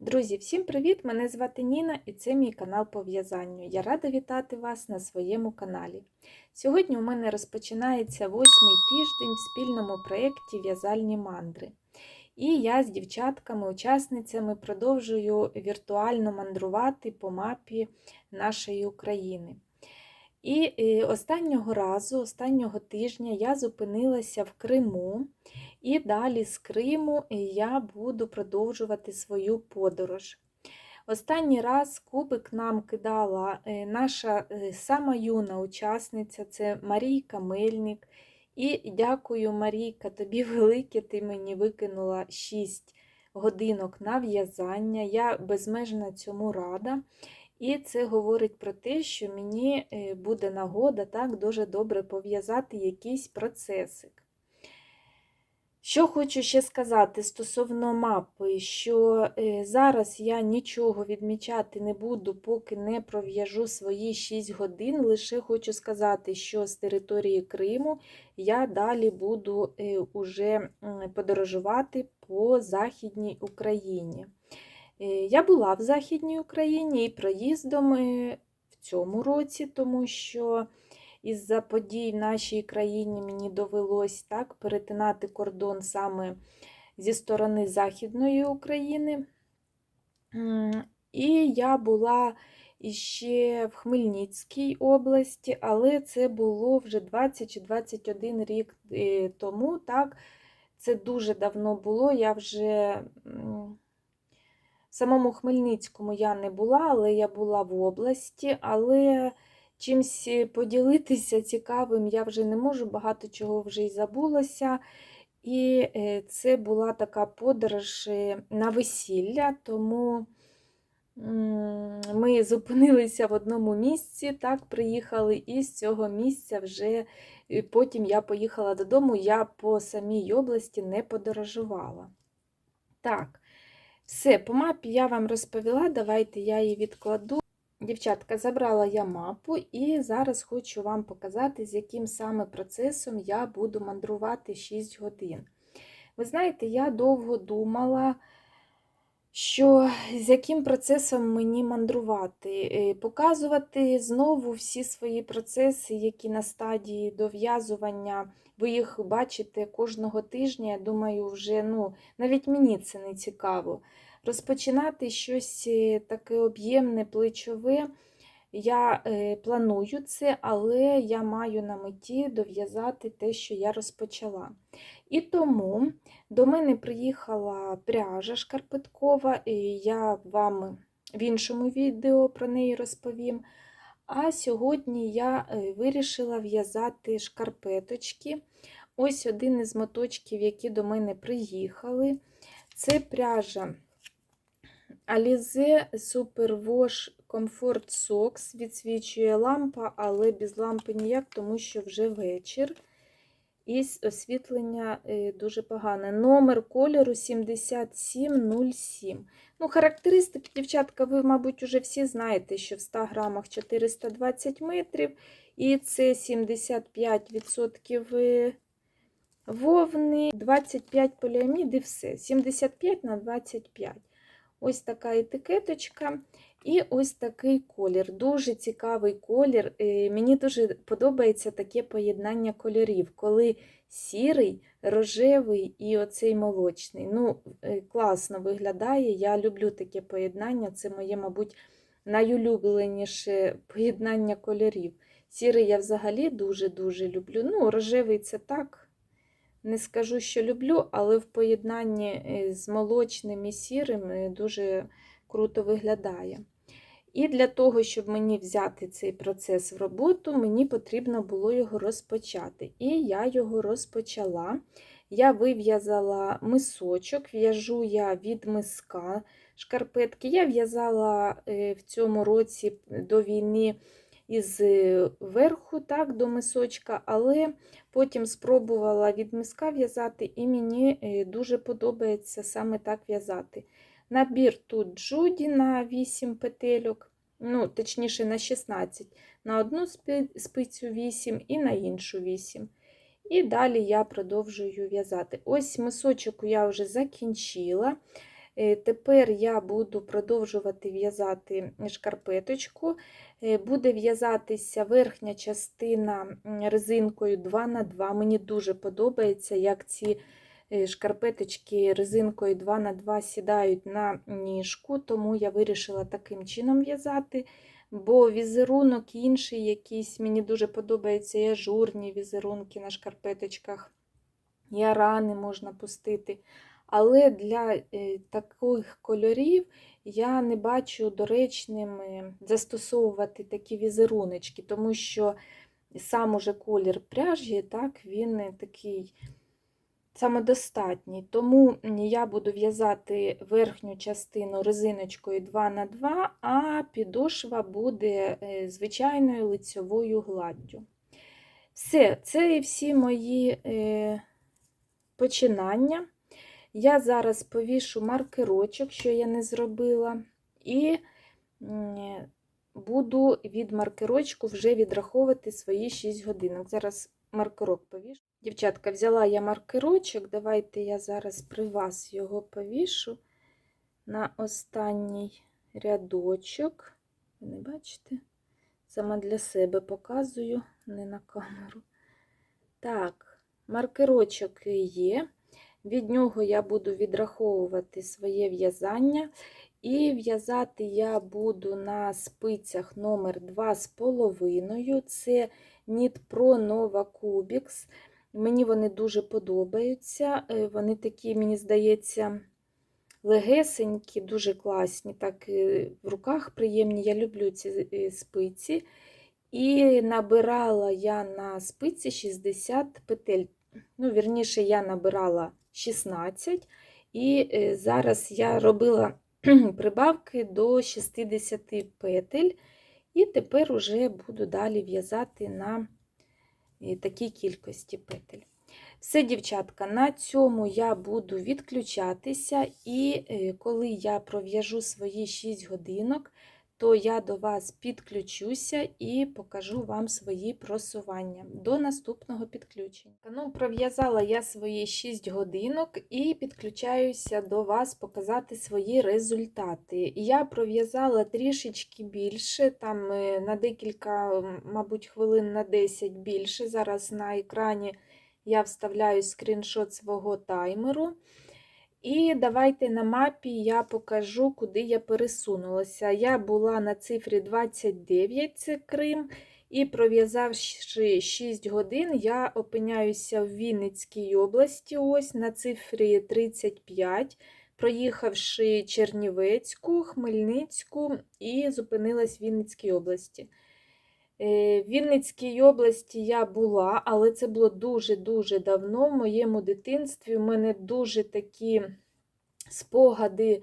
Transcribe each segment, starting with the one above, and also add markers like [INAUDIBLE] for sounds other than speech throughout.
Друзі, всім привіт! Мене звати Ніна і це мій канал по в'язанню. Я рада вітати вас на своєму каналі. Сьогодні у мене розпочинається восьмий тиждень в спільному проєкті В'язальні мандри. І я з дівчатками-учасницями продовжую віртуально мандрувати по мапі нашої України. І е, останнього разу, останнього тижня я зупинилася в Криму, і далі з Криму я буду продовжувати свою подорож. Останній раз кубик нам кидала е, наша е, сама юна учасниця це Марійка Мельник. І дякую, Марійка, тобі [LAUGHS] велике, ти мені викинула 6 годинок на в'язання. Я безмежно цьому рада. І це говорить про те, що мені е, буде нагода так дуже добре пов'язати якийсь процесик. Що хочу ще сказати стосовно мапи, що е, зараз я нічого відмічати не буду, поки не пров'яжу свої 6 годин. Лише хочу сказати, що з території Криму я далі буду е, уже подорожувати по Західній Україні. Е, я була в Західній Україні і проїздом в цьому році, тому що із-за подій в нашій країні мені довелось так перетинати кордон саме зі сторони Західної України. І я була іще в Хмельницькій області, але це було вже 20 чи 21 рік е, тому. так, Це дуже давно було. Я вже самому Хмельницькому я не була, але я була в області. але чимсь е, поділитися цікавим я вже не можу, багато чого вже й забулося. І е, це була така подорож е, на весілля, тому ми зупинилися в одному місці, так, приїхали, і з цього місця вже потім я поїхала додому, я по самій області не подорожувала. Так, все, по мапі я вам розповіла, давайте я її відкладу. Дівчатка, забрала я мапу і зараз хочу вам показати, з яким саме процесом я буду мандрувати 6 годин. Ви знаєте, я довго думала, що з яким процесом мені мандрувати. Е, показувати знову всі свої процеси, які на стадії дов'язування, ви їх бачите кожного тижня. Я думаю, вже ну, навіть мені це не цікаво розпочинати щось е, таке об'ємне, плечове. Я е, планую це, але я маю на меті дов'язати те, що я розпочала. І тому до мене приїхала пряжа шкарпеткова, і я вам в іншому відео про неї розповім. А сьогодні я е, вирішила в'язати шкарпеточки. Ось один із моточків, які до мене приїхали. Це пряжа Alize Superwash Comfort Socks відсвічує лампа, але без лампи ніяк, тому що вже вечір. І освітлення е, дуже погане. Номер кольору 7707. Ну, Характеристики, дівчатка, ви, мабуть, вже всі знаєте, що в 100 грамах 420 метрів, і це 75% е, вовни, 25 поліамід і все. 75 на 25. Ось така етикеточка. І ось такий колір. Дуже цікавий колір. Е, мені дуже подобається таке поєднання кольорів, коли сірий, рожевий і оцей молочний. Ну, е, Класно виглядає. Я люблю таке поєднання. Це моє, мабуть, найулюбленіше [LAUGHS] поєднання кольорів. Сірий я взагалі дуже-дуже люблю. Ну, рожевий це так. Не скажу, що люблю, але в поєднанні е, з молочним і сірим дуже круто виглядає. І для того, щоб мені взяти цей процес в роботу, мені потрібно було його розпочати. І я його розпочала. Я вив'язала мисочок, в'яжу я від миска шкарпетки. Я в'язала е, в цьому році до війни із е, верху так, до мисочка, але потім спробувала від миска в'язати, і мені е, дуже подобається саме так в'язати. Набір тут джуді на 8 петельок, ну, точніше, на 16, на одну спицю 8 і на іншу 8. І далі я продовжую в'язати. Ось мисочок я вже закінчила. Е, Тепер я буду продовжувати в'язати шкарпеточку. Е, Буде в'язатися верхня частина резинкою 2х2. Мені дуже подобається, як ці шкарпеточки резинкою 2х2 сідають на ніжку, тому я вирішила таким чином в'язати. Бо візерунок інший якийсь, мені дуже подобаються і ажурні візерунки на шкарпеточках, і рани можна пустити. Але для е, таких кольорів я не бачу доречним е, застосовувати такі візеруночки, тому що сам уже колір пряжі, так, він е, такий самодостатній. Тому я буду в'язати верхню частину резиночкою 2х2, а підошва буде е, звичайною лицьовою гладдю. Все, це і всі мої е, починання. Я зараз повішу маркерочок, що я не зробила, і буду від маркерочку вже відраховувати свої 6 годинок. Зараз маркерок повішу. Дівчатка, взяла я маркерочок, давайте я зараз при вас його повішу на останній рядочок. Ви не бачите? Сама для себе показую, не на камеру. Так, маркерочок є. Від нього я буду відраховувати своє в'язання. І в'язати я буду на спицях номер 2,5. Це Knit Pro Nova Cubics. Мені вони дуже подобаються. Е, Вони такі, мені здається, легесенькі, дуже класні. Так е, в руках приємні. Я люблю ці е, спиці. І набирала я на спиці 60 петель. Ну, вірніше, я набирала 16, і зараз я робила [CLEARS THROAT] прибавки до 60 петель, і тепер уже буду далі в'язати на такій кількості петель. Все, дівчатка, на цьому я буду відключатися, і е, коли я пров'яжу свої 6 годинок, то я до вас підключуся і покажу вам свої просування до наступного підключення. Ну, Пров'язала я свої 6 годинок і підключаюся до вас показати свої результати. Я пров'язала трішечки більше, там е, на декілька, мабуть, хвилин на 10 більше. Зараз на екрані я вставляю скріншот свого таймеру. І давайте на мапі я покажу, куди я пересунулася. Я була на цифрі 29, це Крим, і пров'язавши 6 годин, я опиняюся в Вінницькій області, ось на цифрі 35, проїхавши Чернівецьку, Хмельницьку і зупинилась в Вінницькій області. Е, в Вінницькій області я була, але це було дуже-дуже давно в моєму дитинстві. У мене дуже такі спогади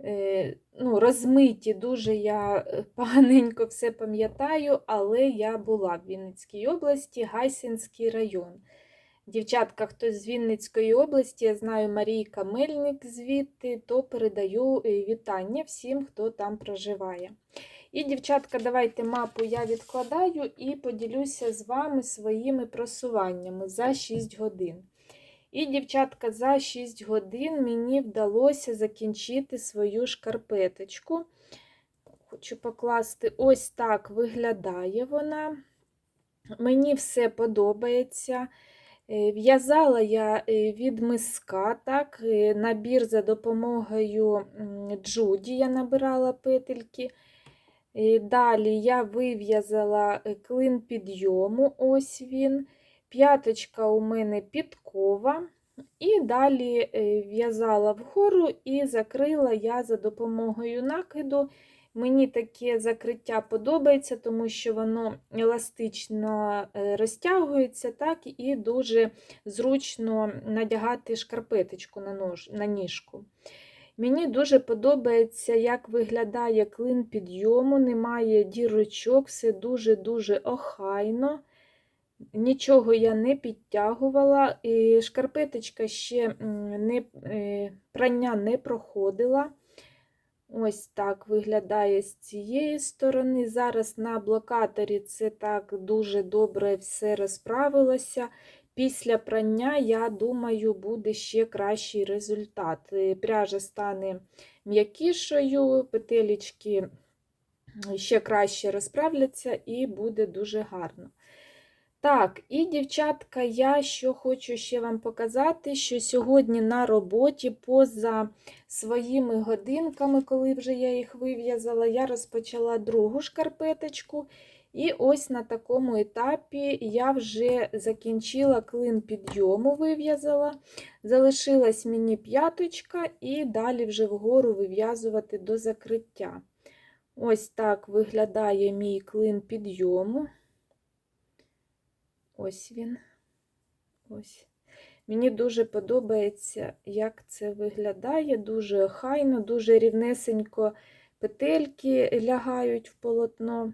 е, ну, розмиті, дуже я е, [LAUGHS] поганенько все пам'ятаю, але я була в Вінницькій області, Гайсинський район. Дівчатка, хтось з Вінницької області, я знаю Марійка Мельник звідти, то передаю вітання всім, хто там проживає. І, дівчатка, давайте мапу я відкладаю і поділюся з вами своїми просуваннями за 6 годин. І, дівчатка, за 6 годин мені вдалося закінчити свою шкарпеточку. Хочу покласти, ось так виглядає вона. Мені все подобається. Е, в'язала я е, від миска, так, е, набір за допомогою Джуді я набирала петельки. І Далі я вив'язала е, клин підйому, ось він. П'яточка у мене підкова. І далі е, в'язала вгору і закрила я за допомогою накиду. Мені таке закриття подобається, тому що воно еластично е, розтягується, так, і дуже зручно надягати шкарпеточку на, нож, на ніжку. Мені дуже подобається, як виглядає клин підйому, немає дірочок, все дуже-дуже охайно. Нічого я не підтягувала, і шкарпеточка ще не, е, прання не проходила. Ось так виглядає з цієї сторони. Зараз на блокаторі це так дуже добре все розправилося. Після прання, я думаю, буде ще кращий результат. Е, Пряжа стане м'якішою, петелечки ще краще розправляться і буде дуже гарно. Так, і, дівчатка, я що хочу ще вам показати, що сьогодні на роботі, поза своїми годинками, коли вже я їх вив'язала, я розпочала другу шкарпеточку. І ось на такому етапі я вже закінчила клин підйому, вив'язала. Залишилась мені п'яточка, і далі вже вгору вив'язувати до закриття. Ось так виглядає мій клин підйому. Ось він. Ось. Мені дуже подобається, як це виглядає. Дуже охайно, дуже рівнесенько петельки лягають в полотно.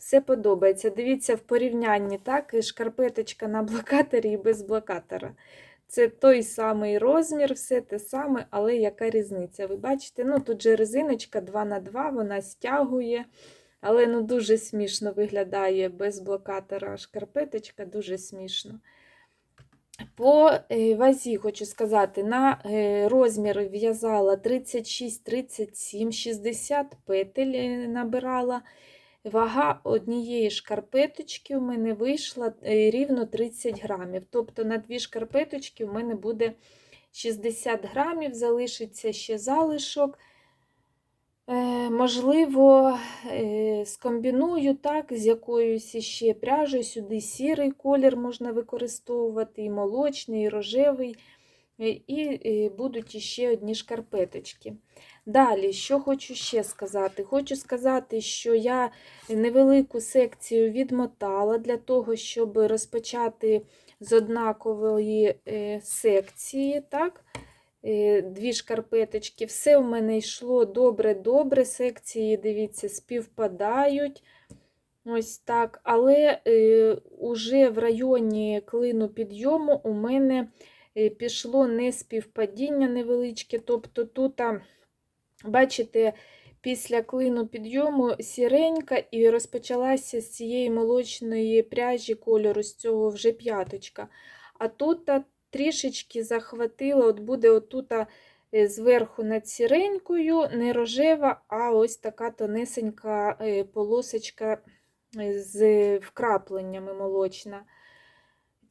Все подобається. Дивіться, в порівнянні, так, і шкарпеточка на блокаторі і без блокатора. Це той самий розмір, все те саме, але яка різниця? Ви бачите, ну тут же резиночка 2х2, вона стягує. Але ну, дуже смішно виглядає без блокатора шкарпеточка, дуже смішно. По е, вазі, хочу сказати, на е, розмір в'язала 36, 37, 60 петель е, набирала. Вага однієї шкарпеточки у мене вийшла рівно 30 грамів. Тобто на дві шкарпеточки у мене буде 60 грамів, залишиться ще залишок. Можливо, скомбіную так, з якоюсь ще пряжею, сюди сірий колір можна використовувати, і молочний, і рожевий, і будуть ще одні шкарпеточки. Далі, що хочу ще сказати? Хочу сказати, що я невелику секцію відмотала для того, щоб розпочати з однакової секції. так? Дві шкарпеточки. Все у мене йшло добре-добре. Секції, дивіться, співпадають. Ось так. Але е, уже в районі клину підйому у мене пішло неспівпадіння невеличке. Тобто тут, бачите, після клину підйому сіренька і розпочалася з цієї молочної пряжі кольору, з цього вже п'яточка. А тут трішечки захватила, от буде отут е, зверху над сіренькою, не рожева, а ось така тонесенька е, полосочка е, з вкрапленнями молочна.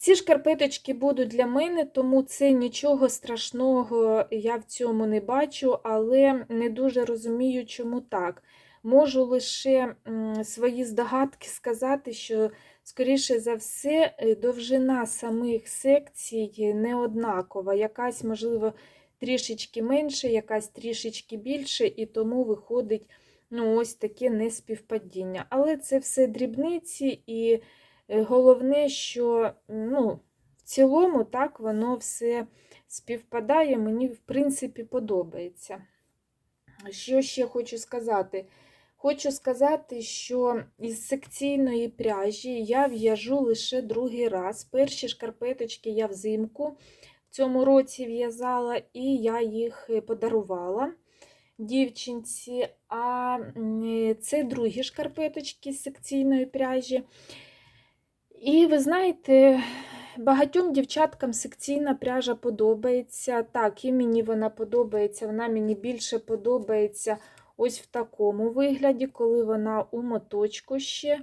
Ці шкарпеточки будуть для мене, тому це нічого страшного я в цьому не бачу, але не дуже розумію, чому так. Можу лише свої здогадки сказати, що Скоріше за все, е, довжина самих секцій не однакова. Якась, можливо, трішечки менше, якась трішечки більше, і тому виходить ну, ось таке неспівпадіння. Але це все дрібниці, і головне, що ну, в цілому так воно все співпадає, мені, в принципі, подобається. Що ще хочу сказати? Хочу сказати, що із секційної пряжі я в'яжу лише другий раз. Перші шкарпеточки я взимку в цьому році в'язала, і я їх подарувала дівчинці. А це другі шкарпеточки з секційної пряжі. І ви знаєте, багатьом дівчаткам секційна пряжа подобається. Так, і мені вона подобається, вона мені більше подобається ось в такому вигляді, коли вона у моточку ще.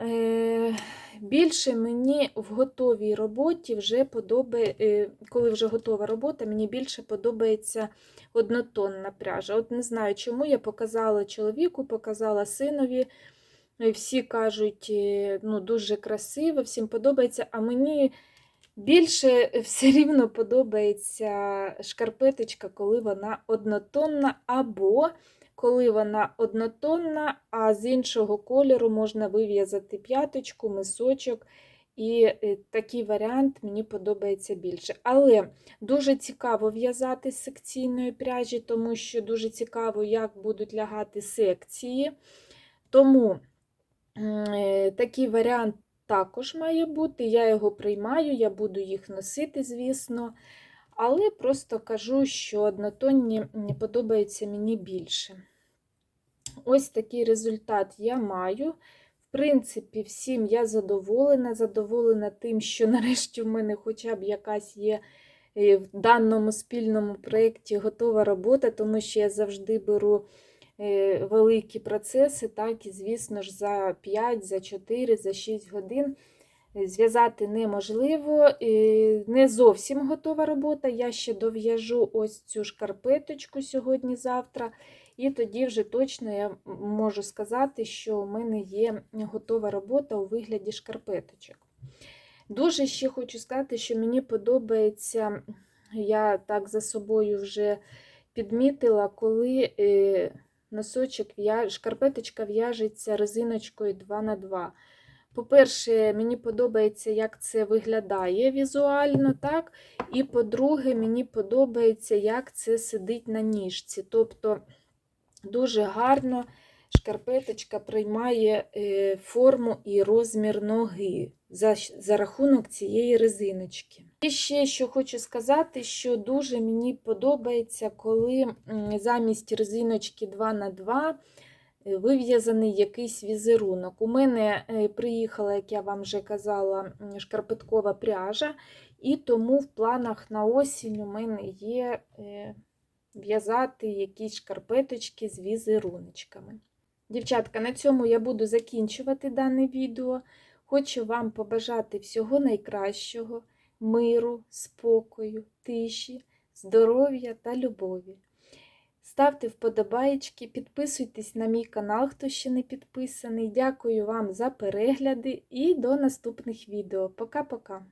Е, більше мені в готовій роботі вже подобається, е, коли вже готова робота, мені більше подобається однотонна пряжа. От не знаю, чому я показала чоловіку, показала синові. Всі кажуть, е, ну, дуже красиво, всім подобається, а мені Більше [LAUGHS] все рівно подобається шкарпеточка, коли вона однотонна, або коли вона однотонна, а з іншого кольору можна вив'язати п'яточку, мисочок. І е, такий варіант мені подобається більше. Але дуже цікаво в'язати з секційної пряжі, тому що дуже цікаво, як будуть лягати секції. Тому такий варіант також має бути. Я його приймаю, я буду їх носити, звісно. Але просто кажу, що однотонні подобаються мені більше. Ось такий результат я маю. В принципі, всім я задоволена. Задоволена тим, що [LAUGHS] нарешті в мене хоча б якась є е, в даному спільному проєкті готова робота, тому що я завжди беру е, великі процеси, так, і, звісно ж, за 5, за 4, за 6 годин е, зв'язати неможливо. Е, Не зовсім готова робота. Я ще дов'яжу ось цю шкарпеточку сьогодні-завтра. І тоді вже точно я можу сказати, що у мене є готова робота у вигляді шкарпеточок. Дуже ще хочу сказати, що мені подобається, я так за собою вже підмітила, коли е, носочок шкарпеточка в'яжеться резиночкою 2х2. По-перше, мені подобається, як це виглядає візуально, так? І по-друге, мені подобається, як це сидить на ніжці. Тобто дуже гарно шкарпеточка приймає е, форму і розмір ноги за, за рахунок цієї резиночки. І ще що хочу сказати, що дуже мені подобається, коли замість резиночки 2х2 е, вив'язаний якийсь візерунок. У мене е, приїхала, як я вам вже казала, шкарпеткова пряжа, і тому в планах на осінь у мене є в'язати якісь шкарпеточки з візеруночками. Дівчатка, на цьому я буду закінчувати дане відео. Хочу вам побажати всього найкращого, миру, спокою, тиші, здоров'я та любові. Ставте вподобаєчки, підписуйтесь на мій канал, хто ще не підписаний. Дякую вам за перегляди і до наступних відео. Пока-пока!